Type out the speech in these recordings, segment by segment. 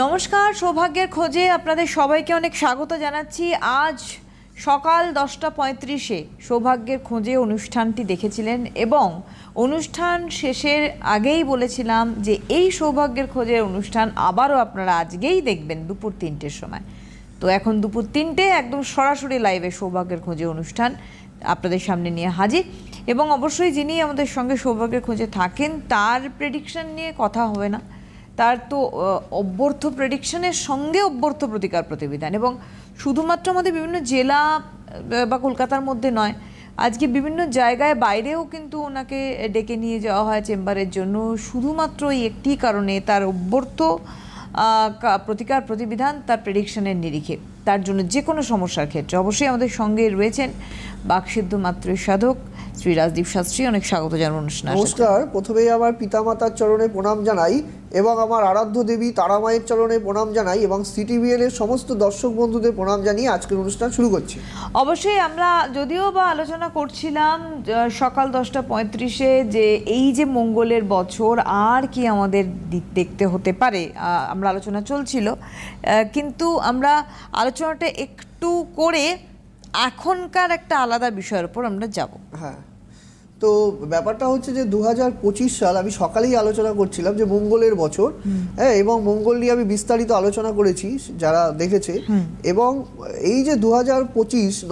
নমস্কার, সৌভাগ্যের খোঁজে আপনাদের সবাইকে অনেক স্বাগত জানাচ্ছি। আজ সকাল দশটা পঁয়ত্রিশে সৌভাগ্যের খোঁজে অনুষ্ঠানটি দেখেছিলেন এবং অনুষ্ঠান শেষের আগেই বলেছিলাম যে এই সৌভাগ্যের খোঁজের অনুষ্ঠান আবারও আপনারা আজকেই দেখবেন দুপুর তিনটের সময়। তো এখন দুপুর তিনটে, একদম সরাসরি লাইভে সৌভাগ্যের খোঁজে অনুষ্ঠান আপনাদের সামনে নিয়ে হাজির। এবং অবশ্যই যিনি আমাদের সঙ্গে সৌভাগ্যের খোঁজে থাকেন, তার প্রেডিকশন নিয়ে কথা হবে না। তার তো অব্যর্থ প্রেডিকশনের সঙ্গে অভ্যর্থ প্রতিকার প্রতিবিধান। এবং শুধুমাত্র আমাদের বিভিন্ন জেলা বা কলকাতার মধ্যে নয়, আজকে বিভিন্ন জায়গায় বাইরেও কিন্তু ওনাকে ডেকে নিয়ে যাওয়া হয় চেম্বারের জন্য। শুধুমাত্র এই একটি কারণে তার কা- প্রতিকার প্রতিবিধান তার প্রেডিকশনের নিরিখে। তার জন্য যে কোনো সমস্যার ক্ষেত্রে। অবশ্যই আমাদের সঙ্গে রয়েছেন বাকসিদ্ধ মাতৃ সাধক শ্রী রাজদীপ শাস্ত্রী। অনেক স্বাগত জানান অনুষ্ঠানে। নমস্কার। প্রথমেই আমার পিতামাতার চরণে প্রণাম জানাই। এবং আমার আরাধ্য দেবী তারামায়ের চরণে প্রণাম জানাই এবং সিটিভিএন এর সমস্ত দর্শক বন্ধুদের প্রণাম জানিয়ে আজকের অনুষ্ঠান শুরু করছি। অবশ্যই আমরা যদিও বা আলোচনা করছিলাম সকাল দশটা পঁয়ত্রিশে যে এই যে মঙ্গলের বছর আর কি আমাদের দেখতে হতে পারে আমরা আলোচনা চলছিল। কিন্তু আমরা আলোচনাটা একটু করে এখনকার একটা আলাদা বিষয়ের উপর আমরা যাব। হ্যাঁ। তো ব্যাপারটা হচ্ছে যে দু হাজার পঁচিশ সাল আমি সকালেই আলোচনা করছিলাম যে মঙ্গলের বছর। হ্যাঁ এবং মঙ্গল নিয়ে আমি বিস্তারিত আলোচনা করেছি যারা দেখেছে। এবং এই যে দু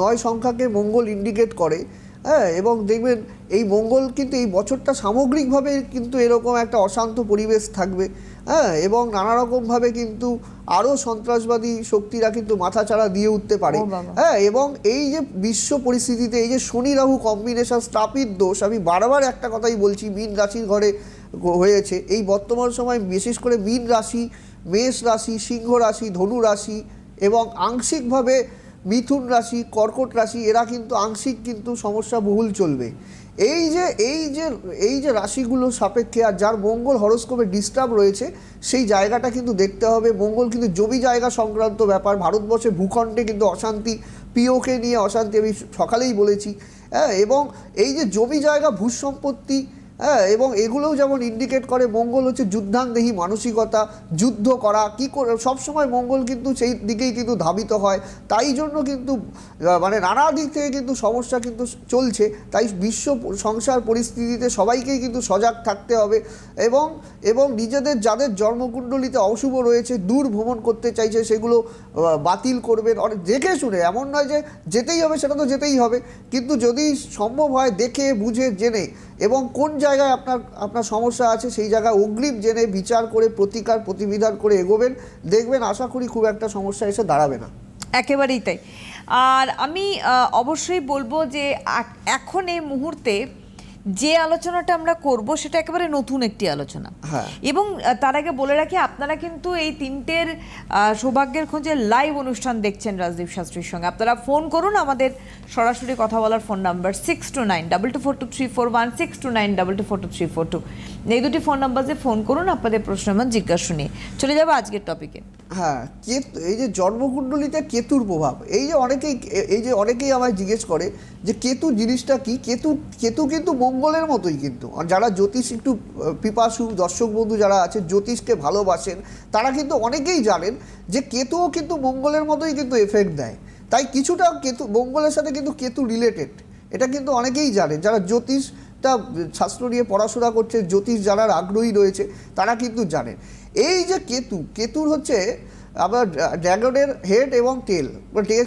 নয় সংখ্যাকে মঙ্গল ইন্ডিকেট করে হ্যাঁ এবং দেখবেন এই মঙ্গল কিন্তু এই বছরটা সামগ্রিকভাবে কিন্তু এরকম একটা অশান্ত পরিবেশ থাকবে। হ্যাঁ এবং নানা রকমভাবে কিন্তু আরও সন্ত্রাসবাদী শক্তিরা কিন্তু মাথাচাড়া দিয়ে উঠতে পারে। হ্যাঁ এবং এই যে বিশ্ব পরিস্থিতিতে এই যে শনি রাহু কম্বিনেশন স্থাপিত দোষ আমি বারবার একটা কথাই বলছি মীন রাশির ঘরে হয়েছে। এই বর্তমান সময় বিশেষ করে মীন রাশি মেষ রাশি সিংহ রাশি ধনু রাশি এবং আংশিকভাবে মিথুন রাশি, কর্কট রাশি, এরা কিন্তু আংশিক কিন্তু সমস্যা বহুল চলবে। এই যে এই যে এই যে রাশিগুলো সাপেক্ষে আর যার মঙ্গল হরস্কোপে ডিস্টার্ব রয়েছে, সেই জায়গাটা কিন্তু দেখতে হবে। মঙ্গল কিন্তু জমি জায়গা সংক্রান্ত ব্যাপার। ভারতবর্ষে ভূখণ্ডে কিন্তু অশান্তি পিওকে নিয়ে অশান্তি আমি সকালেই বলেছি। হ্যাঁ এবং এই যে জমি জায়গা, ভূসম্পত্তি হ্যাঁ এবং এগুলোও যেমন ইন্ডিকেট করে, মঙ্গল হচ্ছে যুদ্ধাঙ্গদেহী মানসিকতা, যুদ্ধ করা, কি করে, সবসময় মঙ্গল কিন্তু সেই দিকেই কিন্তু ধাবিত হয়। তাই জন্য কিন্তু মানে নানা দিক থেকে কিন্তু সমস্যা কিন্তু চলছে। তাই বিশ্ব সংসার পরিস্থিতিতে সবাইকেই কিন্তু সজাগ থাকতে হবে এবং এবং নিজেদের যাদের জন্মকুণ্ডলিতে অশুভ রয়েছে, দূর ভ্রমণ করতে চাইছে, সেগুলো বাতিল করবেন। অনেক দেখে শুনে, এমন নয় যে যেতেই হবে, সেটা তো যেতেই হবে। কিন্তু যদি সম্ভব হয়, দেখে, বুঝে, জেনে এবং কোন জায়গায় আপনার আপনার সমস্যা আছে সেই জায়গায় অগ্রিম জেনে বিচার করে, প্রতিকার, প্রতিবিধান করে এগোবেন। দেখবেন, আশা করি খুব একটা সমস্যা এসে দাঁড়াবে না। একেবারেই তাই। আর আমি অবশ্যই বলব যে এখন এই মুহূর্তে যে আলোচনাটা আমরা করব সেটা একেবারে নতুন একটি আলোচনা। হ্যাঁ। এবং তার আগে বলে রাখি আপনারা কিন্তু এই তিনটের সৌভাগ্যের খোঁজে লাইভ অনুষ্ঠান দেখছেন রাজদীপ শাস্ত্রীর সঙ্গে। আপনারা ফোন করুন আমাদের সরাসরি কথা বলার phone number six two nine double two four two three four one six two nine double two four two three four two এই দুটি ফোন নাম্বারে ফোন করুন আপনাদের প্রশ্ন এবং জিজ্ঞাসা শুনিয়ে চলে যাব আজকের টপিকে হ্যাঁ কেতু এই যে জন্মকুণ্ডলিতে কেতুর প্রভাব এই যে অনেকেই এই যে অনেকেই আমায় জিজ্ঞেস করে যে কেতু জিনিসটা কি? কেতু কেতু কিন্তু মঙ্গলের মতোই কিন্তু। আর যারা জ্যোতিষ, একটু পিপাসু দর্শক বন্ধু যারা আছে, জ্যোতিষকে ভালোবাসেন, তারা কিন্তু অনেকেই জানেন যে কেতুও কিন্তু মঙ্গলের মতোই কিন্তু এফেক্ট দেয়। তাই কিছুটা কেতু, মঙ্গলের সাথে কিন্তু কেতু রিলেটেড এটা কিন্তু অনেকেই জানে যারা জ্যোতিষটা, শাস্ত্র নিয়ে পড়াশোনা করছে, জ্যোতিষ যারা আগ্রহী রয়েছে, তারা কিন্তু জানেন। এই যে কেতু, কেতুর হচ্ছে আবার ড্রাগনের হেড এবং টেল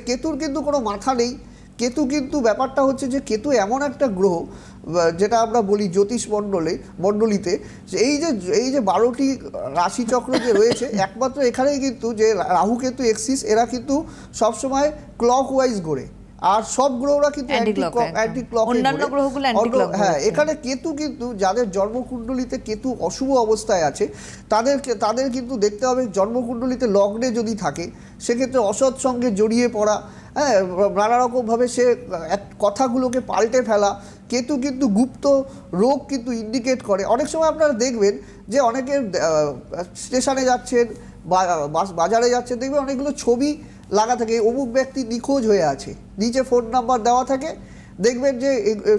কেতুর কিন্তু কোনো মাথা নেই। কেতু কিন্তু ব্যাপারটা হচ্ছে যে কেতু এমন একটা গ্রহ যেটা আমরা বলি জ্যোতিষ মণ্ডলে মণ্ডলিতে যে এই যে এই যে বারোটি রাশিচক্র যে রয়েছে একমাত্র এখানেই কিন্তু যে রাহু কেতু এক্সিস এরা কিন্তু সবসময় ক্লক ওয়াইজ ঘোরে। আর সব গ্রহরা কিন্তু অ্যান্টি ক্লক অন্যান্য গ্রহগুলো হ্যাঁ এখানে কেতু কিন্তু যাদের জন্মকুণ্ডলিতে কেতু অশুভ অবস্থায় আছে তাদেরকে তাদের কিন্তু দেখতে হবে জন্মকুণ্ডলিতে লগ্নে যদি থাকে সেক্ষেত্রে অসৎ সঙ্গে জড়িয়ে পড়া হ্যাঁ নানা রকমভাবে সে এক কথাগুলোকে পাল্টে ফেলা। কেতু কিন্তু গুপ্ত রোগ কিন্তু ইন্ডিকেট করে। অনেক সময় আপনারা দেখবেন যে অনেকে স্টেশনে যাচ্ছেন বাজারে যাচ্ছেন, দেখবেন অনেকগুলো ছবি লাগা থাকে। অমুক ব্যক্তি নিখোঁজ হয়ে আছে। নিচে ফোন নাম্বার দেওয়া থাকে। দেখবেন যে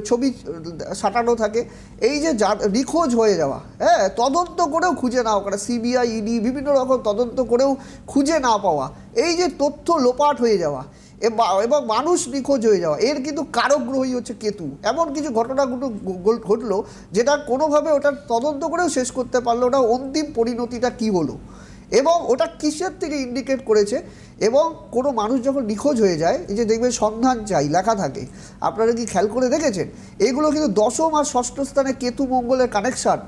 ছবি সাঁটানো থাকে। এই যে নিখোঁজ হয়ে যাওয়া হ্যাঁ তদন্ত করেও খুঁজে না করা সিবিআই ইডি বিভিন্ন রকম তদন্ত করেও খুঁজে না পাওয়া। এই যে তথ্য লোপাট হয়ে যাওয়া এবা- মানুষ নিখোঁজ হয়ে যাওয়া। এর কিন্তু কারগ্রহী হচ্ছে কেতু। এমন কিছু ঘটনাগুলো ঘটলো যেটা কোনোভাবে ওটা তদন্ত করেও শেষ করতে পারল না। অন্তিম পরিণতিটা কি হলো? এবং ওটা কিসের থেকে ইন্ডিকেট করেছে? এবং কোনো মানুষ যখন নিখোঁজ হয়ে যায়, এই যে দেখবেন সন্ধান চাই, লেখা থাকে। আপনারা কি খেয়াল করে দেখেছেন? এগুলো কিন্তু দশম আর ষষ্ঠ স্থানে কেতু মঙ্গলের কানেকশান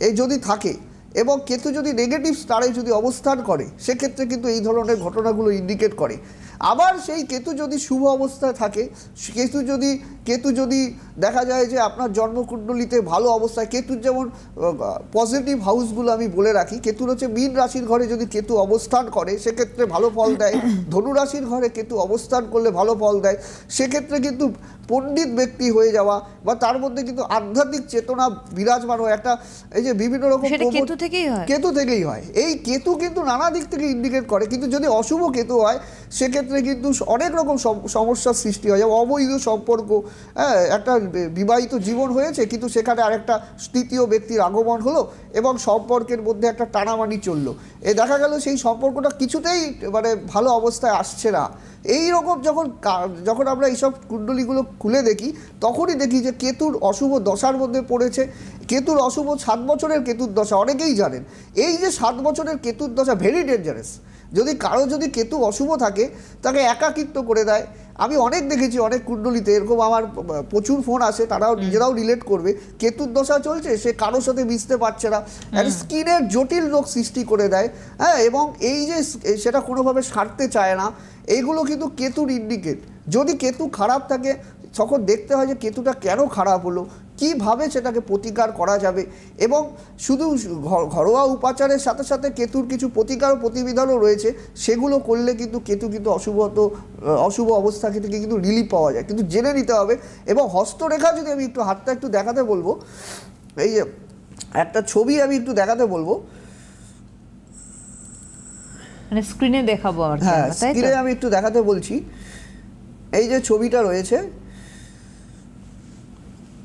এই যদি থাকে এবং কেতু যদি নেগেটিভ স্টারে যদি অবস্থান করে, সেক্ষেত্রে কিন্তু এই ধরনের ঘটনাগুলো ইন্ডিকেট করে। আবার সেই কেতু যদি শুভ অবস্থায় থাকে কেতু যদি কেতু যদি দেখা যায় যে আপনার জন্মকুণ্ডলিতে ভালো অবস্থায় কেতুর যেমন পজিটিভ হাউসগুলো আমি বলে রাখি কেতুর হচ্ছে মীন রাশির ঘরে যদি কেতু অবস্থান করে সেক্ষেত্রে ভালো ফল দেয়। ধনু রাশির ঘরে কেতু অবস্থান করলে ভালো ফল দেয়। সেক্ষেত্রে কিন্তু পণ্ডিত ব্যক্তি হয়ে যাওয়া বা তার মধ্যে কিন্তু আধ্যাত্মিক চেতনা বিরাজমান হয়। একটা এই যে বিভিন্ন রকম কেতু থেকেই হয়। কেতু থেকেই হয়। এই কেতু কিন্তু নানা দিক থেকে ইন্ডিকেট করে। কিন্তু যদি অশুভ কেতু হয় সেক্ষেত্রে কিন্তু অনেক রকম সমস্যার সৃষ্টি হয়। যেমন অবৈধ সম্পর্ক হ্যাঁ একটা বিবাহিত জীবন হয়েছে, কিন্তু সেখানে আরেকটা তৃতীয় ব্যক্তির আগমন হলো এবং সম্পর্কের মধ্যে একটা টানামানি চলল। এ দেখা গেল সেই সম্পর্কটা কিছুতেই মানে ভালো অবস্থায় আসছে না। এই রকম যখন যখন আমরা এইসব কুণ্ডলীগুলো খুলে দেখি, তখনই দেখি যে কেতুর অশুভ দশার মধ্যে পড়েছে। কেতুর অশুভ সাত বছরের কেতুর দশা, অনেকেই জানেন। এই যে সাত বছরের কেতুর দশা ভেরি ডেঞ্জারাস যদি কারও যদি কেতু অশুভ থাকে তাকে একাকিত্ব করে দেয়। আমি অনেক দেখেছি অনেক কুণ্ডলিতে এরকম আমার প্রচুর ফোন আসে তারাও নিজেরাও রিলেট করবে। কেতুর দশা চলছে সে কারোর সাথে মিশতে পারছে না। স্কিনের জটিল রোগ সৃষ্টি করে দেয়। হ্যাঁ এবং এই যে সেটা কোনোভাবে সারতে চায় না এইগুলো কিন্তু কেতুর ইন্ডিকেট যদি কেতু খারাপ থাকে তখন দেখতে হয় যে কেতুটা কেন খারাপ হলো কীভাবে সেটাকে প্রতিকার করা যাবে এবং শুধু ঘরোয়া উপাচারের সাথে সাথে কেতুর কিছু প্রতিকার ও প্রতিবিধানও রয়েছে সেগুলো করলে কিন্তু কেতু কিন্তু অশুভত অশুভ অবস্থা থেকে কিন্তু রিলিফ পাওয়া যায়। কিন্তু জেনে নিতে হবে এবং হস্তরেখা যদি আমি একটু হাতটা একটু দেখাতে বলব এই যে একটা ছবি আমি একটু দেখাতে বলব। মানে স্ক্রিনে দেখাবো আর হ্যাঁ স্ক্রিনে আমি একটু দেখাতে বলছি। এই যে ছবিটা রয়েছে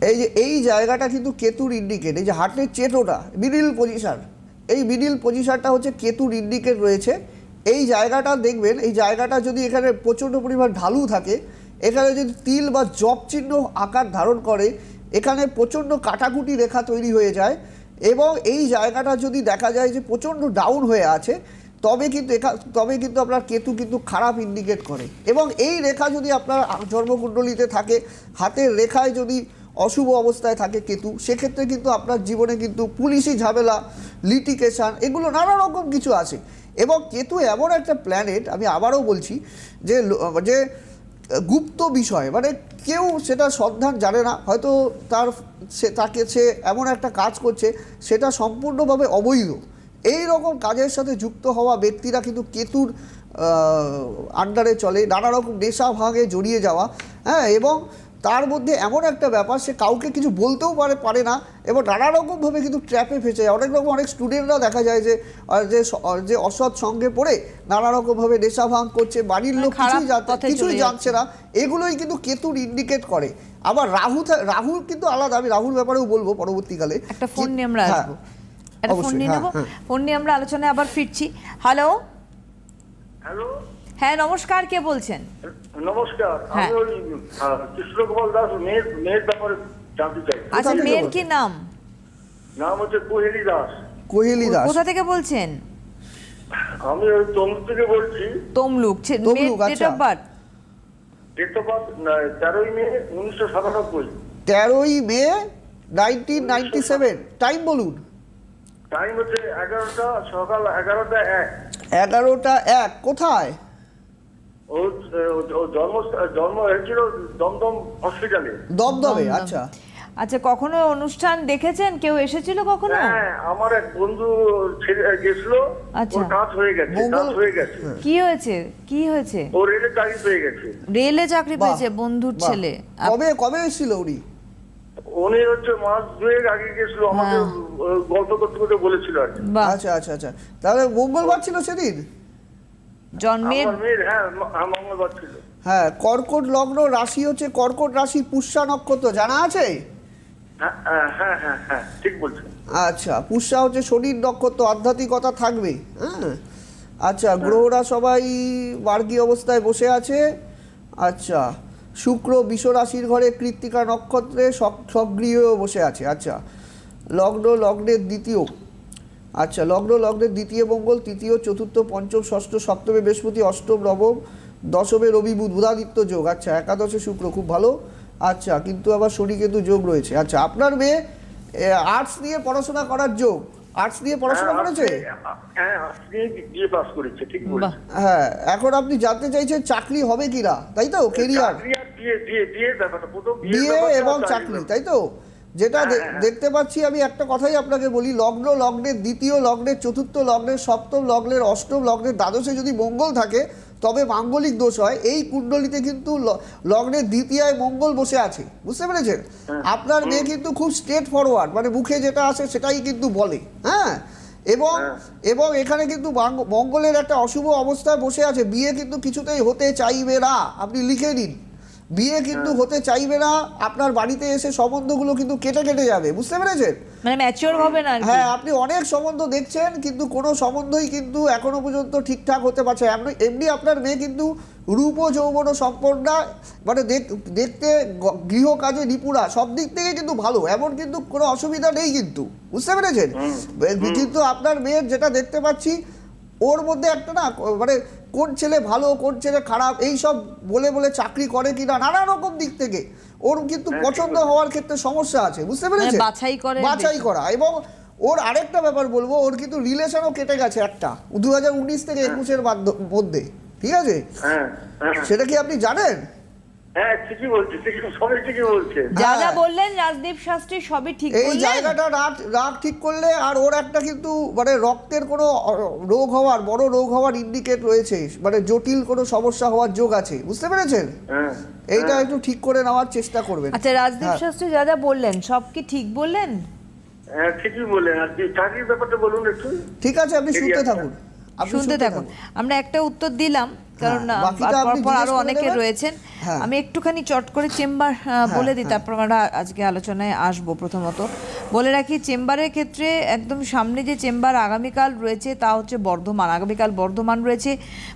এই যে, এই জায়গাটা কিন্তু কেতুর ইন্ডিকেট, এই যে হার্টের চেটোটা মিডিল পজিশন। এই মিডিল পজিশনটা হচ্ছে কেতুর ইন্ডিকেট রয়েছে। এই জায়গাটা দেখবেন, এই জায়গাটা যদি এখানে প্রচণ্ড পরিমাণ ঢালু থাকে, এখানে যদি তিল বা জব চিহ্ন আকার ধারণ করে, এখানে প্রচণ্ড কাটাকুটি রেখা তৈরি হয়ে যায় এবং এই জায়গাটা যদি দেখা যায় যে প্রচণ্ড ডাউন হয়ে আছে, তবে কিন্তু এখা- তবে কিন্তু আপনার কেতু কিন্তু খারাপ ইন্ডিকেট করে। এবং এই রেখা যদি আপনার জন্মকুণ্ডলিতে থাকে, হাতের রেখায় যদি অশুভ অবস্থায় থাকে কেতু। সেক্ষেত্রে কিন্তু আপনার জীবনে কিন্তু পুলিশি ঝামেলা লিটিকেশন এগুলো নানা রকম কিছু আছে। এবং কেতু এমন একটা প্ল্যানেট আমি আবারও বলছি, যে যে গুপ্ত বিষয় মানে কেউ সেটা সন্ধান জানে না। হয়তো তার সে, তাকে সে এমন একটা কাজ করছে, সেটা সম্পূর্ণভাবে অবৈধ। এই রকম কাজের সাথে যুক্ত হওয়া ব্যক্তিরা কিন্তু কেতুর আন্ডারে চলে, নানা রকম নেশা ভাঙে জড়িয়ে যাওয়া। হ্যাঁ এবং তার মধ্যে এমন একটা ব্যাপার সে কাউকে কিছু বলতেও পারে পারে না এবং নানা রকমভাবে কিন্তু ট্র্যাপে ফেসে যায়। অনেক রকম অনেক স্টুডেন্টরা দেখা যায় যে যে যে অসৎ সঙ্গে পড়ে নানা রকমভাবে নেশা ভাঙ করছে বাড়ির লোক খারাপ কিছুই জানতে কিছুই জানছে না। এগুলোই কিন্তু কেতুর ইন্ডিকেট করে। আবার রাহু রাহুর কিন্তু আলাদা আমি রাহুর ব্যাপারেও বলব পরবর্তীকালে। একটা ফোন নিয়ে আমরা হ্যাঁ, আসব। একটা ফোন নিয়ে হ্যাঁ, নেব। হ্যাঁ। ফোন নিয়ে আমরা আলোচনায় আবার ফিরছি। হ্যালো হ্যালো হ্যাঁ নমস্কার কে বলছেন? নমস্কার হ্যাঁ। আমি ওই কৃষ্ণগোপাল দাস মেয়ের মেয়ের ব্যাপারে জানতে চাই। আচ্ছা মেয়ের কি নাম? নাম হচ্ছে কোহেলি দাস। কোহেলি দাস। কোথা থেকে বলছেন? আমি ওই তমলুক থেকে বলছি। তমলুক তমলুক, আচ্ছা। Of birth date of birth তেরোই মে উনিশশো সাতানব্বই। তেরোই May nineteen ninety seven time বলুন। টাইম হচ্ছে এগারোটা সকাল এগারোটা এক। এগারোটা এক কোথায়? ও ও জন্ম জন্ম হয়েছিল দমদম হসপিটালে। দমদমে আচ্ছা। আচ্ছা কখনো অনুষ্ঠান দেখেছেন? কেউ এসেছিল কখনো? হ্যাঁ আমার এক বন্ধু গেছিল। আচ্ছা। কাজ হয়ে গেছে কাজ হয়ে গেছে। কি হয়েছে? কি হয়েছে? ও রেলে চাকরি পেয়ে গেছে। রেলে চাকরি পেয়েছে বন্ধুর ছেলে। কবে কবে এসেছিল উনি? উনি হচ্ছে মাস দুয়েক আগে গেছিল আমাকে হ্যাঁ। গল্প করতে করতে বলেছিল আর কি। আচ্ছা আচ্ছা আচ্ছা। তাহলে মঙ্গলবার ছিল সেদিন? জন্মের হ্যাঁ হ্যাঁ, হ্যাঁ কর্কট লগ্ন রাশি হচ্ছে কর্কট রাশি পুষ্যা নক্ষত্র জানা আছে? হ্যাঁ আচ্ছা পুষ্যা হচ্ছে শনির নক্ষত্র আধ্যাত্মিকতা থাকবে হ্যাঁ? আচ্ছা গ্রহরা সবাই মার্গী অবস্থায় বসে আছে। আচ্ছা শুক্র বিষ রাশির ঘরে কৃত্তিকা নক্ষত্রে সক- সক্রিয় বসে আছে। আচ্ছা লগ্ন লগ্নের দ্বিতীয়। আচ্ছা লগ্ন লগ্নের দ্বিতীয় মঙ্গল তৃতীয় চতুর্থ পঞ্চম ষষ্ঠ সপ্তমে বৃহস্পতি অষ্টম নবম দশমে রবি বুধ বুধাদিত্য যোগ। আচ্ছা একাদশে শুক্র খুব ভালো। আচ্ছা কিন্তু আবার শনি কিন্তু যোগ রয়েছে। আচ্ছা আপনার মেয়ে আর্টস নিয়ে পড়াশোনা করার যোগ। আর্টস নিয়ে পড়াশোনা হ্যাঁ, করেছে? হ্যাঁ হ্যাঁ এখন আপনি জানতে চাইছেন চাকরি হবে কিনা তাই তো? কেরিয়ার বিয়ে এবং চাকরি তাই তো? যেটা হ্যাঁ। দেখতে পাচ্ছি আমি একটা কথাই আপনাকে বলি লগ্ন লগ্নের দ্বিতীয় লগ্নের চতুর্থ লগ্নের সপ্তম লগ্নের অষ্টম লগ্নের দ্বাদশে যদি মঙ্গল থাকে তবে মাঙ্গলিক দোষ হয়। এই কুণ্ডলিতে কিন্তু লগ্নের দ্বিতীয়ায় মঙ্গল বসে আছে। বুঝতে পেরেছেন? হ্যাঁ। আপনার মেয়ে কিন্তু খুব স্ট্রেট ফরওয়ার্ড মানে মুখে যেটা আসে সেটাই কিন্তু বলে। হ্যাঁ? এবং হ্যাঁ। এবং এখানে কিন্তু মঙ্গলের একটা অশুভ অবস্থায় বসে আছে। বিয়ে কিন্তু কিছুতেই হতে চাইবে না। আপনি লিখে নিন। বিয়ে কিন্তু হতে চাইবে না আপনার বাড়িতে এসে সম্বন্ধগুলো কিন্তু কেটে কেটে যাবে বুঝতে পেরেছেন? মানে ম্যাচিওর হবে না হ্যাঁ আপনি অনেক সম্বন্ধ দেখছেন কিন্তু কোনো সম্বন্ধই কিন্তু এখনও পর্যন্ত ঠিকঠাক হতে পারছে না। এমনি- এমনি আপনার মেয়ে কিন্তু রূপ যৌবন সম্পন্না মানে দেখ- দেখতে গৃহ কাজে নিপুণা সব দিক থেকে কিন্তু ভালো এমন কিন্তু কোনো অসুবিধা নেই কিন্তু বুঝতে পেরেছেন? কিন্তু আপনার মেয়ের যেটা দেখতে পাচ্ছি ওর মধ্যে একটা না মানে কোন ছেলে ভালো কোন ছেলে খারাপ এই সব বলে বলে চাকরি করে কিনা নানা রকম দিক থেকে। ওর কিন্তু হ্যাঁ, পছন্দ হওয়ার ক্ষেত্রে সমস্যা আছে বুঝতে পেরেছে বাছাই করে বাছাই করা। এবং ওর আরেকটা ব্যাপার বলব ওর কিন্তু রিলেশনও কেটে গেছে একটা দু হাজার উনিশ থেকে একুশের মধ্যে ঠিক আছে? হ্যাঁ হ্যাঁ। সেটা কি আপনি জানেন? হ্যাঁ ঠিকই বলছে ঠিকই ঠিকই বলছে যা যা হ্যাঁ। বললেন রাজদীপ শাস্ত্রী সবই ঠিক এই জায়গাটা রাগ রাগ ঠিক করলে আর ওর একটা কিন্তু মানে রক্তের কোনো রোগ হওয়ার বড় রোগ হওয়ার ইন্ডিকেট রয়েছে। মানে জটিল কোনো সমস্যা হওয়ার যোগ আছে। বুঝতে পেরেছেন? হ্যাঁ এইটা হ্যাঁ। একটু ঠিক করে নেওয়ার চেষ্টা করবেন। আচ্ছা রাজদীপ। শাস্ত্রী যা যা বললেন সব কি ঠিক বললেন? হ্যাঁ ঠিকই বললেন। আর কি চাকরির ব্যাপারটা বলুন একটু। ঠিক আছে আপনি শুনতে থাকুন। আপনি শুনতে থাকুন। আমরা একটা উত্তর দিলাম। কারণ হ্যাঁ, আপনি পরপর আরও অনেকে রয়েছেন। হ্যাঁ। আমি একটুখানি চট করে চেম্বার বলে দিই তারপর আমরা আজকে আলোচনায় আসব প্রথমত। বলে রাখি চেম্বারের ক্ষেত্রে একদম সামনে যে চেম্বার আগামীকাল রয়েছে তা হচ্ছে বর্ধমান। আগামীকাল বর্ধমান রয়েছে।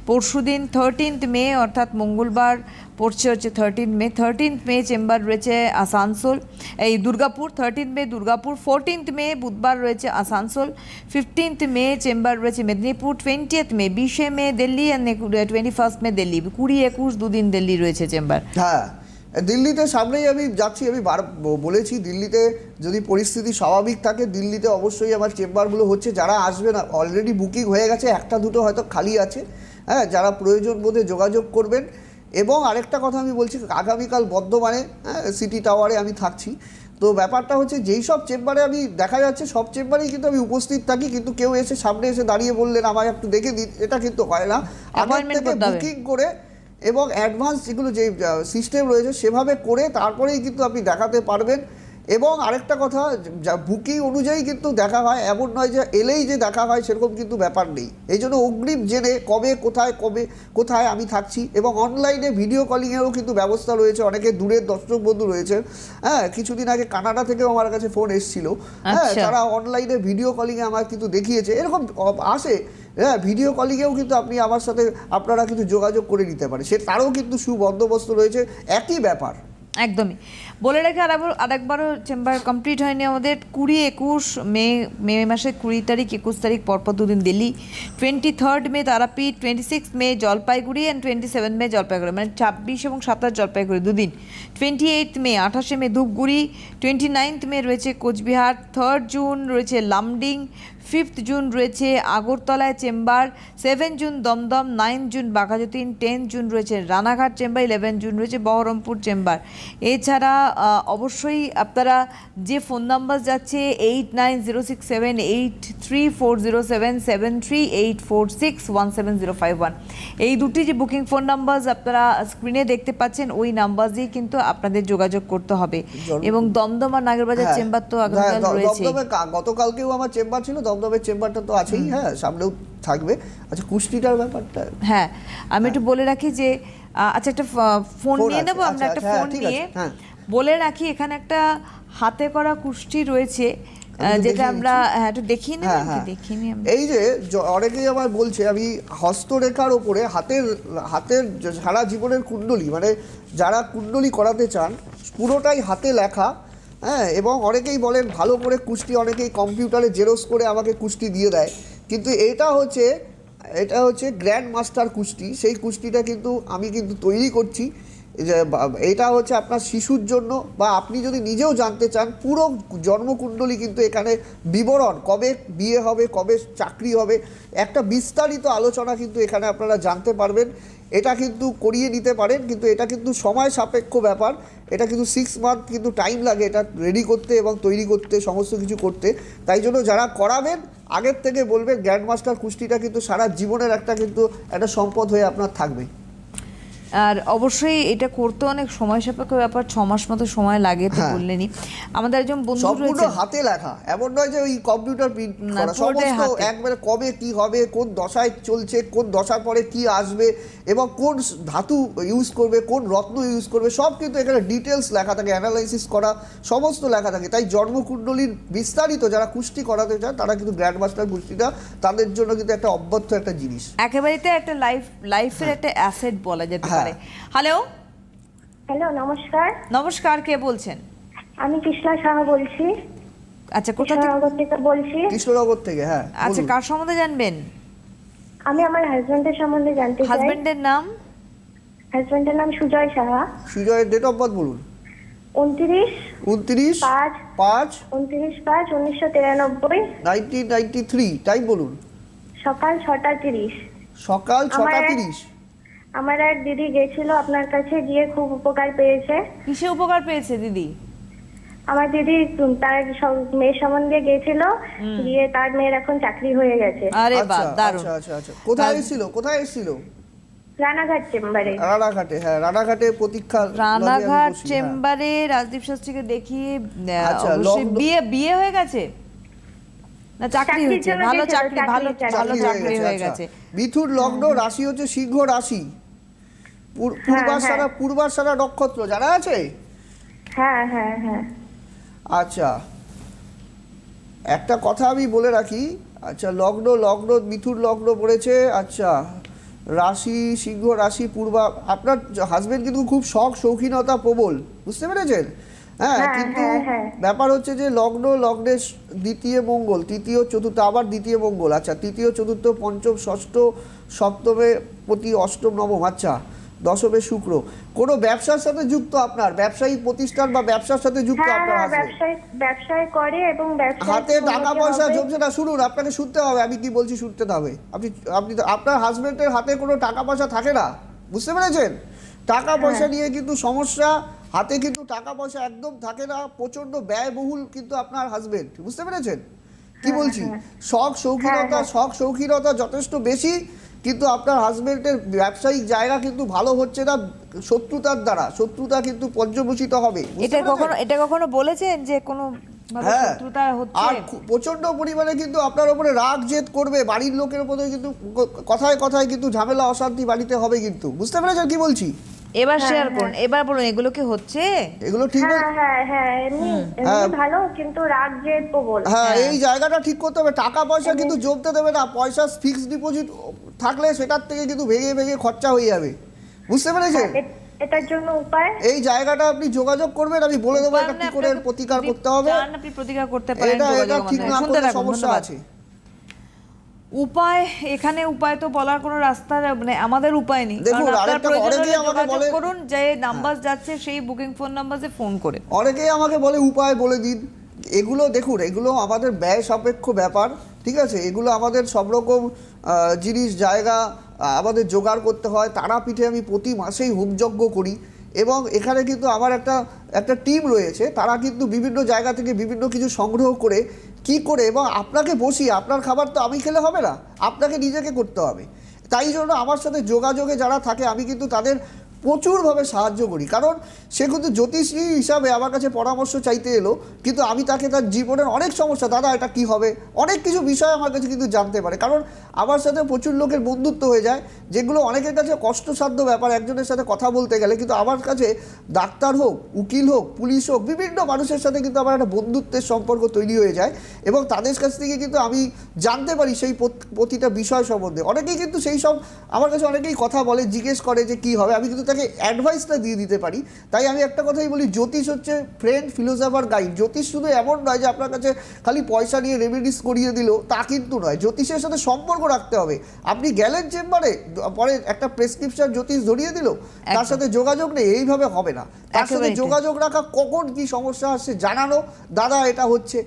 পরশুদিন থার্টিন্থ মে অর্থাৎ মঙ্গলবার পড়ছে হচ্ছে thirteen May thirteenth May chamber রয়েছে আসানসোল এই Durgapur thirteenth May Durgapur fourteenth May বুধবার রয়েছে আসানসোল ফিফটিন্থ মে চেম্বার রয়েছে মেদিনীপুর টোয়েন্টিয়েথ মে বিশে May Delhi twenty first May Delhi কুড়ি একুশ দুদিন দিল্লি রয়েছে চেম্বার হ্যাঁ দিল্লিতে সামনেই আমি যাচ্ছি আমি বার বলেছি দিল্লিতে যদি পরিস্থিতি স্বাভাবিক থাকে দিল্লিতে অবশ্যই আমার চেম্বারগুলো হচ্ছে যারা আসবে না অলরেডি বুকিং হয়ে গেছে একটা দুটো হয়তো খালি আছে হ্যাঁ যারা প্রয়োজন বোধে যোগাযোগ করবেন। এবং আরেকটা কথা আমি বলছি আগামীকাল বর্ধমানে হ্যাঁ সিটি টাওয়ারে আমি থাকছি। তো ব্যাপারটা হচ্ছে যেই সব চেম্বারে আমি দেখা যাচ্ছে সব চেম্বারেই কিন্তু আমি উপস্থিত থাকি কিন্তু কেউ এসে সামনে এসে দাঁড়িয়ে বললেন আমায় একটু দেখে দিন এটা কিন্তু হয় না। আগের থেকে বুকিং করে এবং অ্যাডভান্স যেগুলো যে সিস্টেম রয়েছে সেভাবে করে তারপরেই কিন্তু আপনি দেখাতে পারবেন। এবং আরেকটা কথা যা বুকিং অনুযায়ী কিন্তু দেখা হয় এমন নয় যে এলেই যে দেখা হয় সেরকম কিন্তু ব্যাপার নেই। এই জন্য অগ্রিম জেনে কবে কোথায় কবে কোথায় আমি থাকছি এবং অনলাইনে ভিডিও কলিংয়েরও কিন্তু ব্যবস্থা রয়েছে। অনেকে দূরের দর্শক বন্ধু রয়েছে হ্যাঁ কিছুদিন আগে কানাডা থেকেও আমার কাছে ফোন এসেছিল। হ্যাঁ আচ্ছা। তারা অনলাইনে ভিডিও কলিংয়ে আমার কিন্তু দেখিয়েছে। এরকম আসে হ্যাঁ ভিডিও কলিংয়েও কিন্তু আপনি আমার সাথে আপনারা কিন্তু যোগাযোগ করে নিতে পারেন। সে তারও কিন্তু সুবন্দোবস্ত রয়েছে। একই ব্যাপার। একদমই। বলে রেখে আরেকবার আরেকবারও চেম্বার কমপ্লিট হয়নি আমাদের। কুড়ি একুশ মে মে মাসের কুড়ি তারিখ, একুশ তারিখ, পরপর দুদিন Delhi. Twenty third May Tarapith twenty six May Jalpaiguri and twenty seven May Jalpaiguri মানে ছাব্বিশ এবং সাতাশ জলপাইগুড়ি দুদিন। টোয়েন্টি এইট মে আঠাশে May Dhupguri twenty ninth May রয়েছে কোচবিহার থার্ড জুন রয়েছে লামডিং ফিফথ জুন রয়েছে আগরতলায় chamber seven June Dum Dum nine June Bagha Jatin ten June রয়েছে রানাঘাট চেম্বার ইলেভেন জুন রয়েছে বহরমপুর চেম্বার। এছাড়া অবশ্যই আপনারা যে ফোন নাম্বার যাচ্ছে eight nine zero six seven eight three four zero seven seven three eight four six one seven zero five one. এই দুটি যে বুকিং ফোন নাম্বার আপনারা স্ক্রিনে দেখতে পাচ্ছেন ওই নাম্বার দিয়ে কিন্তু আপনাদের যোগাযোগ করতে হবে। এবং দমদম আর নাগেরবাজার হ্যাঁ। চেম্বার তো হ্যাঁ, আগামীকাল রয়েছে। গতকালকেও আমার চেম্বার ছিল দমদমের চেম্বারটা তো আছেই হ্যাঁ সামনেও থাকবে। আচ্ছা কুষ্টিটার ব্যাপারটা? হ্যাঁ আমি একটু বলে রাখি যে আচ্ছা একটা ফোন নিয়ে নেব আমরা আচ্ছা, একটা হ্যাঁ, ফোন নিয়ে হ্যাঁ। বলে রাখি এখানে একটা হাতে করা কুষ্টি রয়েছে যেটা আমরা হ্যাঁ একটু দেখিয়ে হ্যাঁ হ্যাঁ। দেখিয়ে নিই এই যে অনেকেই আমার বলছে আমি হস্তরেখার ওপরে হাতের হাতের সারা জীবনের কুণ্ডলী মানে যারা কুণ্ডলী করাতে চান পুরোটাই হাতে লেখা হ্যাঁ এবং অনেকেই বলেন ভালো করে কুস্তি অনেকেই কম্পিউটারে জেরক্স করে আমাকে কুস্তি দিয়ে দেয়। কিন্তু এটা হচ্ছে এটা হচ্ছে গ্র্যান্ড মাস্টার কুস্তি সেই কুস্তিটা কিন্তু আমি কিন্তু তৈরি করছি। এটা হচ্ছে আপনার শিশুর জন্য বা আপনি যদি নিজেও জানতে চান, পুরো জন্মকুণ্ডলী কিন্তু এখানে বিবরণ, কবে বিয়ে হবে, কবে চাকরি হবে, একটা বিস্তারিত আলোচনা কিন্তু এখানে আপনারা জানতে পারবেন। এটা কিন্তু করিয়ে নিতে পারেন, কিন্তু এটা কিন্তু সময় সাপেক্ষ ব্যাপার। এটা কিন্তু সিক্স মান্থ কিন্তু টাইম লাগে এটা রেডি করতে এবং তৈরি করতে, সমস্ত কিছু করতে। তাই জন্য যারা করাবেন, আগের থেকে বলবেন গ্র্যান্ড মাস্টার কুস্তিটা কিন্তু সারা জীবনের একটা কিন্তু একটা সম্পদ হয়ে আপনার থাকবে। আর অবশ্যই এটা করতে অনেক সময় সাপেক্ষ ব্যাপার ছ মাস মতো সময় লাগে তো হ্যাঁ। বললেনি আমাদের একজন বন্ধু রয়েছে। হাতে লেখা। এমন নয় যে ওই কম্পিউটার প্রিন্ট করা। সমস্ত একবারে কবে কি হবে কোন দশায় চলছে কোন দশার পরে কি আসবে এবং কোন ধাতু ইউজ করবে কোন রত্ন ইউজ করবে সব কিন্তু এখানে ডিটেলস লেখা থাকে অ্যানালাইসিস করা সমস্ত লেখা থাকে। তাই জন্মকুণ্ডলীর বিস্তারিত যারা কুষ্টি করাতে চান তারা কিন্তু গ্র্যান্ড মাস্টার কুষ্টিটা তাদের জন্য কিন্তু একটা অব্যর্থ একটা জিনিস। একেবারেতে একটা লাইফ লাইফের একটা অ্যাসেট বলা যেতে হ্যাঁ। পারে হ্যালো হ্যালো নমস্কার। নমস্কার কে বলছেন? আমি কৃষ্ণা সাহা বলছি। আচ্ছা কোথা থেকে বলছি। কৃষ্ণনগর থেকে হ্যাঁ আচ্ছা কার সম্বন্ধে জানবেন? আমি আমার হাজবেন্ডের সম্বন্ধে জানতে চাই। হাজবেন্ডের নাম? হাজবেন্ডের নাম সুজয় সাহা। সুজয়ের ডেট অফ বার্থ বলুন। উনত্রিশ উনত্রিশ পাঁচ পাঁচ উনত্রিশ পাঁচ উনিশশো তিরানব্বই। নাইনটিন নাইনটি থ্রি টাইম বলুন। সকাল ছটা তিরিশ। সকাল ছটা তিরিশ। আমার এক দিদি গেছিল আপনার কাছে গিয়ে খুব উপকার পেয়েছে। কিসে উপকার পেয়েছে দিদি? আমার দিদি তার মেয়ের সম্বন্ধে গেছিল গিয়ে তার মেয়ের এখন চাকরি হয়ে গেছে। আরে আচ্ছা, বাহ দারুণ। আচ্ছা আচ্ছা আচ্ছা। কোথায় এসেছিল? কোথায় এসেছিল? রানাঘাট চেম্বারে। রানাঘাটে হ্যাঁ রানাঘাটে প্রতীক্ষা রানাঘাট হ্যাঁ। চেম্বারে রাজদীপ শাস্ত্রীকে দেখিয়ে আচ্ছা, অবশ্যই বিয়ে বিয়ে হয়ে গেছে? না চাকরি হয়েছে? ভালো চাকরি ভালো চাকরি ভালো চাকরি চাকরি হয়ে। গেছে। মিথুন লগ্ন রাশি হচ্ছে সিংহ রাশি। পূর্বাশারা পূর্বাশারা নক্ষত্র জানা আছে? হ্যাঁ হ্যাঁ হ্যাঁ। আচ্ছা। একটা কথা আমি বলে রাখি। আচ্ছা লগ্ন লগ্ন মিথুন লগ্ন পড়েছে। আচ্ছা রাশি সিংহ রাশি পূর্বা আপনার হাজবেন্ড কিন্তু খুব শখ শৌখিনতা প্রবল। বুঝতে পেরেছেন? হ্যাঁ হ্যাঁ, কিন্তু হ্যাঁ, হ্যাঁ। ব্যাপার হচ্ছে যে লগ্ন লগ্নের স- দ্বিতীয় মঙ্গল তৃতীয় চতুর্থ আবার দ্বিতীয় মঙ্গল। আচ্ছা তৃতীয় চতুর্থ পঞ্চম ষষ্ঠ সপ্তমে প্রতি অষ্টম নবম। আচ্ছা দশমে শুক্র। কোনো ব্যবসার সাথে যুক্ত আপনার? ব্যবসায়িক প্রতিষ্ঠান বা ব্যবসার সাথে যুক্ত হ্যাঁ আপনার হ্যাঁ ব্যবসায় ব্যবসায় করে এবং ব্যবসায় হাতে টাকা পয়সা জমছে না শুনুন আপনাকে শুনতে হবে আমি কি বলছি শুনতে হবে। আপনি আপনি আপনার হাজবেন্ডের হাতে কোনো টাকা পয়সা থাকে না বুঝতে পেরেছেন? টাকা পয়সা হ্যাঁ। নিয়ে কিন্তু সমস্যা হাতে কিন্তু টাকা পয়সা একদম থাকে না প্রচণ্ড ব্যয়বহুল কিন্তু আপনার হাজবেন্ড বুঝতে পেরেছেন? কি বলছি? শখ শৌখিনতা শখ শৌখিনতা যথেষ্ট বেশি কিন্তু আপনার হাজবেন্ডের ব্যবসায়িক জায়গা কিন্তু ভালো হচ্ছে না শত্রুতার দ্বারা শত্রুতা কিন্তু পর্যবেসিত হবে। এটা কখনো এটা কখনো বলেছেন যে কোনো হ্যাঁ। আর প্রচণ্ড পরিমাণে কিন্তু আপনার উপরে রাগ জেদ করবে বাড়ির লোকের উপরে কিন্তু কথায় কথায় কিন্তু ঝামেলা অশান্তি বাড়িতে হবে কিন্তু। বুঝতে পেরেছেন কি বলছি? এবার হ্যাঁ, শেয়ার করুন এবার বলুন এগুলো কি হচ্ছে? এগুলো ঠিক না হ্যাঁ হ্যাঁ হ্যাঁ এমনি হ্যাঁ। এমনি ভালো কিন্তু রাগ জেদ প্রবল হ্যাঁ এই জায়গাটা ঠিক করতে হবে টাকা পয়সা কিন্তু জমতে দেবে না পয়সা ফিক্সড ডিপোজিট থাকলে সেটার থেকে কিন্তু ভেঙে ভেঙে খরচা হয়ে যাবে। বুঝতে পেরেছেন? এটার জন্য উপায়? এই জায়গাটা আপনি যোগাযোগ করবেন আমি বলে দেবো এটা কি করে প্রতিকার করতে হবে। চান আপনি প্রতিকার করতে পারেন এটা এটা ঠিক। না করলে সমস্যা আছে। উপায় এখানে উপায় তো বলার কোনো রাস্তা মানে আমাদের উপায় নেই। দেখুন, আরেকটা অনেকেই আমাকে বলে- করুন যে নাম্বার যাচ্ছে সেই বুকিং ফোন নাম্বারে ফোন করে। অনেকেই আমাকে বলে উপায় বলে দিন। এগুলো দেখুন এগুলো আমাদের ব্যয় সাপেক্ষ ব্যাপার ঠিক আছে? এগুলো আমাদের সব রকম জিনিস জায়গা আমাদের জোগাড় করতে হয়। তারাপীঠে আমি প্রতি মাসেই হোমযজ্ঞ করি এবং এখানে কিন্তু আমার একটা একটা টিম রয়েছে। তারা কিন্তু বিভিন্ন জায়গা থেকে বিভিন্ন কিছু সংগ্রহ করে কি করে এবং আপনাকে বসিয়ে আপনার খাবার তো আমি খেলে হবে না, আপনাকে নিজেকে করতে হবে। তাই জন্য আমার সাথে যোগাযোগে যারা থাকে, আমি কিন্তু তাদের প্রচুরভাবে সাহায্য করি। কারণ সে কিন্তু জ্যোতিষী হিসাবে আমার কাছে পরামর্শ চাইতে এলো, কিন্তু আমি তাকে তার জীবনের অনেক সমস্যা, দাদা, এটা কি হবে? অনেক কিছু বিষয় আমার কাছে কিন্তু জানতে পারে। কারণ আমার সাথে প্রচুর লোকের বন্ধুত্ব হয়ে যায়, যেগুলো অনেকের কাছে কষ্টসাধ্য ব্যাপার, একজনের সাথে কথা বলতে গেলে, কিন্তু আমার কাছে ডাক্তার হোক, উকিল হোক, পুলিশ হোক, বিভিন্ন মানুষের সাথে কিন্তু আমার একটা বন্ধুত্বের সম্পর্ক তৈরি হয়ে যায় এবং তাদের কাছ থেকে কিন্তু আমি জানতে পারি সেই প্রতিটা বিষয় সম্বন্ধে। অনেকেই কিন্তু সেই সব, আমার কাছে অনেকেই কথা বলে, জিজ্ঞেস করে যে কি হবে। আমি কিন্তু তাকে অ্যাডভাইসটা দিয়ে দিতে পারি। তাই আমি একটা কথাই বলি জ্যোতিষ হচ্ছে ফ্রেন্ড ফিলোসফার গাইড জ্যোতিষ শুধু এমন নয় যে আপনার কাছে খালি পয়সা নিয়ে রেমিডিস করিয়ে দিল তা কিন্তু নয়। জ্যোতিষের সাথে সম্পর্ক রাখতে হবে। আপনি গেলেন চেম্বারে পরে একটা প্রেসক্রিপশন জ্যোতিষ ধরিয়ে দিল তার সাথে যোগাযোগ নেই এইভাবে হবে না। তার সাথে যোগাযোগ রাখা কখন কি সমস্যা আসছে জানানো। দাদা এটা হচ্ছে।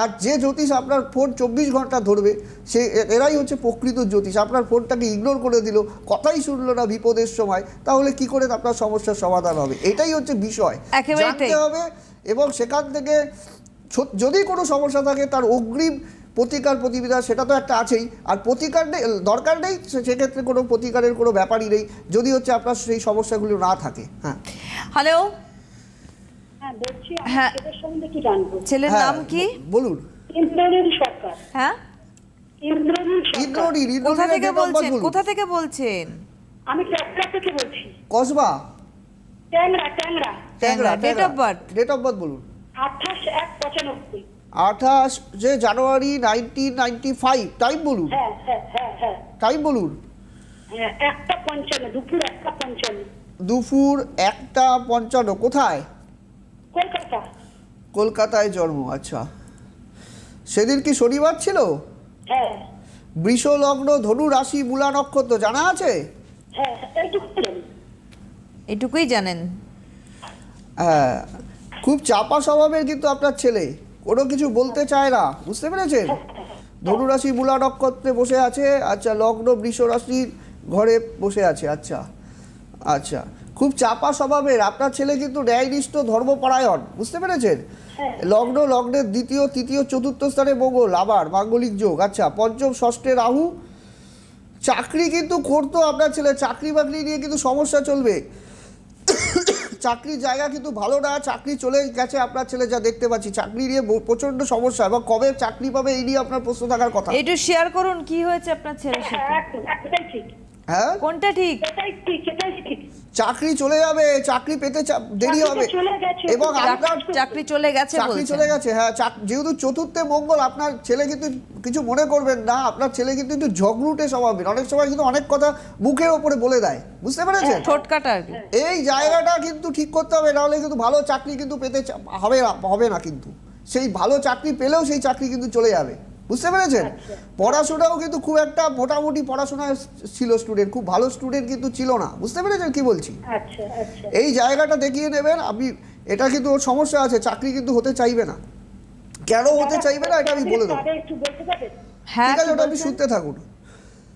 আর যে জ্যোতিষ আপনার ফোন চব্বিশ ঘণ্টা ধরবে সে এরাই হচ্ছে প্রকৃত জ্যোতিষ। আপনার ফোনটাকে ইগনোর করে দিল কথাই শুনলো না বিপদের সময় তাহলে কি করে আপনার সমস্যার সমাধান হবে? এটাই হচ্ছে বিষয়। জানতে হবে এবং সেখান থেকে যদি কোনো সমস্যা থাকে তার অগ্রিম প্রতিকার প্রতিবিধান সেটা তো একটা আছেই। আর প্রতিকার নেই দরকার নেই সেক্ষেত্রে কোনো প্রতিকারের কোনো ব্যাপারই নেই যদি হচ্ছে আপনার সেই সমস্যাগুলো না থাকে। হ্যাঁ। হ্যালো হ্যাঁ বলছি হ্যাঁ। ছেলের সম্বন্ধে কি জানব। ছেলের হ্যাঁ, নাম কি? বলুন। ইন্দ্রনীল সরকার। হ্যাঁ? ইন্দ্রনীল সরকার। ইন্দ্রনীল কোথা থেকে বলছেন? কোথা থেকে বলছেন? আমি ট্যাংরা থেকে বলছি। কসবা? ট্যাংরা ট্যাংরা। Tangra, date of birth? Date of birth বলুন। আঠাশ এক পঁচানব্বই। আঠাশ যে January nineteen ninety five time বলুন। হ্যাঁ হ্যাঁ হ্যাঁ হ্যাঁ। টাইম বলুন। একটা পঞ্চান্ন দুপুর একটা পঞ্চান্ন। দুপুর একটা পঞ্চান্ন কোথায়? কলকাতায় জন্ম আচ্ছা। সেদিন কি শনিবার ছিল? হ্যাঁ। বৃষ লগ্ন ধনু রাশি মূলা নক্ষত্র জানা আছে? হ্যাঁ এটুকুই জানেন? হ্যাঁ খুব চাপা স্বভাবের কিন্তু আপনার ছেলে। কোনো কিছু বলতে চায় না বুঝতে পেরেছেন? ধনুরাশি মূলা নক্ষত্রে বসে আছে আচ্ছা লগ্ন বৃষ রাশির ঘরে বসে আছে আচ্ছা আচ্ছা। খুব চাপা স্বভাবের। আপনার ছেলে কিন্তু ন্যায়নিষ্ঠ ধর্মপরায়ণ বুঝতে পেরেছেন? লগ্ন লগ্নের দ্বিতীয় তৃতীয় চতুর্থ স্থানে মঙ্গল আবার মাঙ্গলিক যোগ। আচ্ছা পঞ্চম ষষ্ঠে রাহু। চাকরি কিন্তু করতো আপনার ছেলে চাকরি বাকরি নিয়ে কিন্তু সমস্যা চলবে। চাকরির জায়গা কিন্তু ভালো না চাকরি চলে গেছে আপনার ছেলে যা দেখতে পাচ্ছি। চাকরি নিয়ে প্রচণ্ড সমস্যা এবং কবে চাকরি পাবে এই নিয়ে আপনার প্রশ্ন থাকার কথা? একটু শেয়ার করুন কি হয়েছে আপনার ছেলের সাথে? হ্যাঁ হ্যাঁ? কোনটা ঠিক? এটাই ঠিক। চাকরি চলে যাবে চাকরি পেতে দেরি হবে। এবং চাকরি- আপনার চাকরি চলে গেছে চাকরি চলে গেছে হ্যাঁ যেহেতু চতুর্থে মঙ্গল আপনার ছেলে কিন্তু কিছু মনে করবেন না আপনার ছেলে কিন্তু একটু ঝগড়ুটে স্বভাবের অনেক সময় কিন্তু অনেক কথা মুখের ওপরে বলে দেয়। বুঝতে পেরেছেন? ছোটকাটা আর কি। এই জায়গাটা কিন্তু ঠিক করতে হবে নাহলে কিন্তু ভালো চাকরি কিন্তু পেতে চা- হবে না হবে না কিন্তু। সেই ভালো চাকরি পেলেও সেই চাকরি কিন্তু চলে যাবে। বুঝতে পেরেছেন? পড়াশোনাও কিন্তু খুব একটা মোটামুটি পড়াশোনা ছিল স্টুডেন্ট খুব ভালো স্টুডেন্ট কিন্তু ছিল না। বুঝতে পেরেছেন কি বলছি? আচ্ছা আচ্ছা। এই জায়গাটা দেখিয়ে নেবেন আপনি এটা কিন্তু ওর সমস্যা আছে চাকরি কিন্তু হতে চাইবে না। কেন হতে চাইবে না এটা আমি বলে দেবো। হ্যাঁ ঠিক আছে ওটা আপনি শুনতে থাকুন।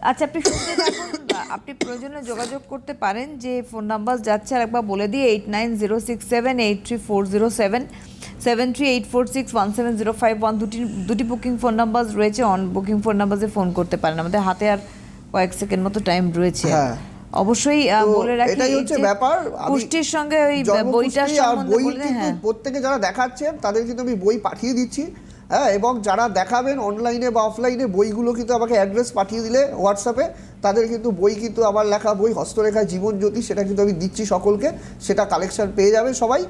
আচ্ছা আপনি শুনতে থাকুন আপনি প্রয়োজনে যোগাযোগ করতে পারেন যে ফোন নাম্বার যাচ্ছে আর একবার বলে দিয়ে eight nine zero six seven eight three four zero seven seven three eight four six one seven zero five one দুটি দুটি বুকিং ফোন নাম্বার রয়েছে অন বুকিং ফোন নাম্বারে ফোন করতে পারেন। আমাদের হাতে আর কয়েক সেকেন্ড মতো টাইম রয়েছে। হ্যাঁ। অবশ্যই বলে রাখি এটাই হচ্ছে ব্যাপার। পুষ্টির সঙ্গে ওই বইটার সম্বন্ধে কিন্তু হ্যাঁ। প্রত্যেকে যারা দেখাচ্ছেন তাদের কিন্তু আমি বই পাঠিয়ে দিচ্ছি। হ্যাঁ এবং যারা দেখাবেন অনলাইনে বা অফলাইনে বইগুলো কিন্তু আমাকে অ্যাড্রেস পাঠিয়ে দিলে হোয়াটসঅ্যাপে তাদের কিন্তু বই কিন্তু আমার লেখা বই হস্তরেখা জীবন জ্যোতি সেটা কিন্তু আমি দিচ্ছি সকলকে। সেটা কালেকশন পেয়ে যাবে সবাই।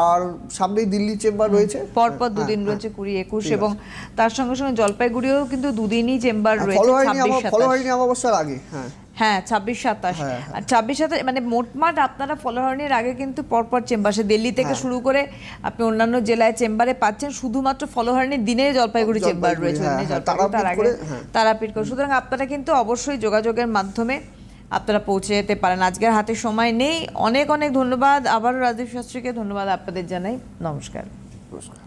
আর সামনেই দিল্লি চেম্বার রয়েছে পরপর হ্যাঁ, দুদিন হ্যাঁ, রয়েছে কুড়ি একুশ এবং তার সঙ্গে সঙ্গে জলপাইগুড়িও কিন্তু দুদিনই চেম্বার হ্যাঁ, রয়েছে ফলো হয়নি অমাবস্যার আগে হ্যাঁ হ্যাঁ ছাব্বিশ সাতাশ হ্যাঁ, হ্যাঁ। আর ছাব্বিশ সাতাশ মানে মোটমাট আপনারা ফলোহরণের আগে কিন্তু পরপর চেম্বার সে দিল্লি থেকে হ্যাঁ। শুরু করে আপনি অন্যান্য জেলায় চেম্বারে পাচ্ছেন শুধুমাত্র ফলোহরণের দিনে জলপাইগুড়ি চেম্বার রয়েছে হ্যাঁ, হ্যাঁ, তার আগে হ্যাঁ। তারাপীঠ করে সুতরাং আপনারা কিন্তু অবশ্যই যোগাযোগের মাধ্যমে আপনারা পৌঁছে যেতে পারেন। আজকের হাতে সময় নেই। অনেক অনেক ধন্যবাদ। আবারও রাজীব শাস্ত্রীকে ধন্যবাদ আপনাদের জানাই। নমস্কার। নমস্কার।